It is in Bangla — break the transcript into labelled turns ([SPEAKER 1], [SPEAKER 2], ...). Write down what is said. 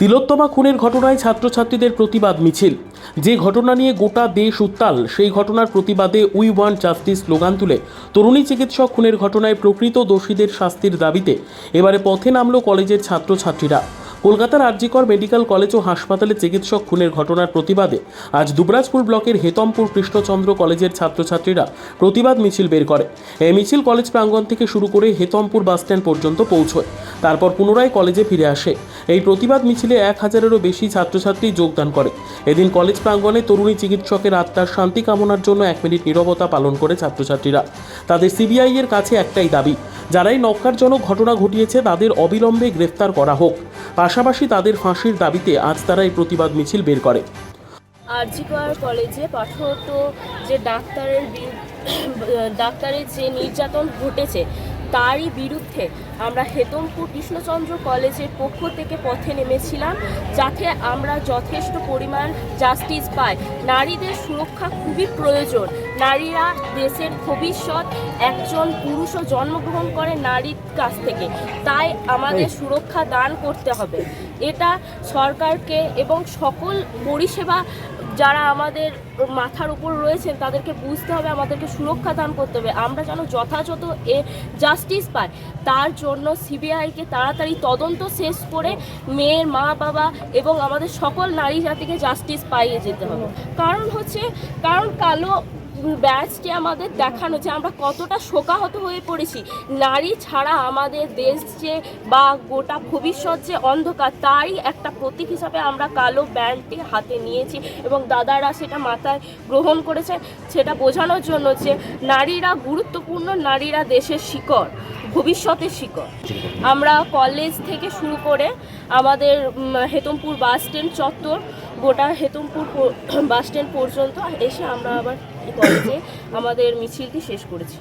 [SPEAKER 1] তিলোত্তমা খুনের ঘটনায় ছাত্রছাত্রীদের প্রতিবাদ মিছিল। যে ঘটনা নিয়ে গোটা দেশ উত্তাল, সেই ঘটনার প্রতিবাদে উই ওয়ান জাস্টিস স্লোগান তুলে তরুণী চিকিৎসক খুনের ঘটনায় প্রকৃত দোষীদের শাস্তির দাবিতে এবারে পথে নামল কলেজের ছাত্রছাত্রীরা। কলকাতার আরজিকর মেডিকেল কলেজ ও হাসপাতালে চিকিৎসক খুনের ঘটনার প্রতিবাদে আজ দুবরাজপুর ব্লকের হেতমপুর কৃষ্ণচন্দ্র কলেজের ছাত্রছাত্রীরা প্রতিবাদ মিছিল বের করে। এই মিছিল কলেজ প্রাঙ্গণ থেকে শুরু করে হেতমপুর বাসস্ট্যান্ড পর্যন্ত পৌঁছয়। তারপর পুনরায় কলেজে ফিরে আসে। এই প্রতিবাদ মিছিলে এক হাজারেরও বেশি ছাত্রছাত্রী যোগদান করে। এদিন কলেজ প্রাঙ্গণে তরুণী চিকিৎসকের আত্মার শান্তি কামনার জন্য এক মিনিট নীরবতা পালন করে ছাত্রছাত্রীরা। তাদের সিবিআই এর কাছে একটাই দাবি, যারাই নক্কারজনক ঘটনা ঘটিয়েছে তাদের অবিলম্বে গ্রেফতার করা হোক। পাশাপাশি তাদের ফাঁসির দাবিতে আজ তারা এই প্রতিবাদ মিছিল বের করে।
[SPEAKER 2] আরজিকর কলেজে পাঠরত যে ডাক্তারের ডাক্তারের যে নির্যাতন ঘটেছে তারই বিরুদ্ধে আমরা হেতমপুর কৃষ্ণচন্দ্র কলেজের পক্ষ থেকে পথে নেমেছিলাম যাতে আমরা যথেষ্ট পরিমাণ জাস্টিস পাই। নারীদের সুরক্ষা খুবই প্রয়োজন। নারীরা দেশের ভবিষ্যৎ একজন পুরুষও জন্মগ্রহণ করে নারীর কাছ থেকে। তাই আমাদের সুরক্ষা দান করতে হবে। এটা সরকারকে এবং সকল পরিষেবা যারা আমাদের মাথার উপর রয়েছেন, তাদেরকে বুঝতে হবে, আমাদেরকে সুরক্ষা দান করতে হবে। আমরা যেন যথাযথ এ জাস্টিস পাই। তার জন্য সিবিআইকে তাড়াতাড়ি তদন্ত শেষ করে মেয়ের মা, বাবা এবং আমাদের সকল নারী জাতিকে জাস্টিস পাইয়ে যেতে হবে। কারণ হচ্ছে, কারণ কালো ব্যাচটি আমাদের দেখানো যে আমরা কতটা শোকাহত হয়ে পড়েছি। নারী ছাড়া আমাদের দেশ যে বা গোটা ভবিষ্যৎ যে অন্ধকার তারই একটা প্রতীক হিসাবে আমরা কালো ব্যান্ডটি হাতে নিয়েছি এবং দাদারা সেটা মাথায় গ্রহণ করেছে সেটা বোঝানোর জন্য যে নারীরা গুরুত্বপূর্ণ, নারীরা দেশের শিকড়, ভবিষ্যতের শিকড়। আমরা কলেজ থেকে শুরু করে আমাদের হেতমপুর বাস স্ট্যান্ড চত্বর গোটা হেতুমপুর বাস স্ট্যান্ড পর্যন্ত এসে আমরা আবার কলেজে আমাদের মিছিলটি শেষ করেছি।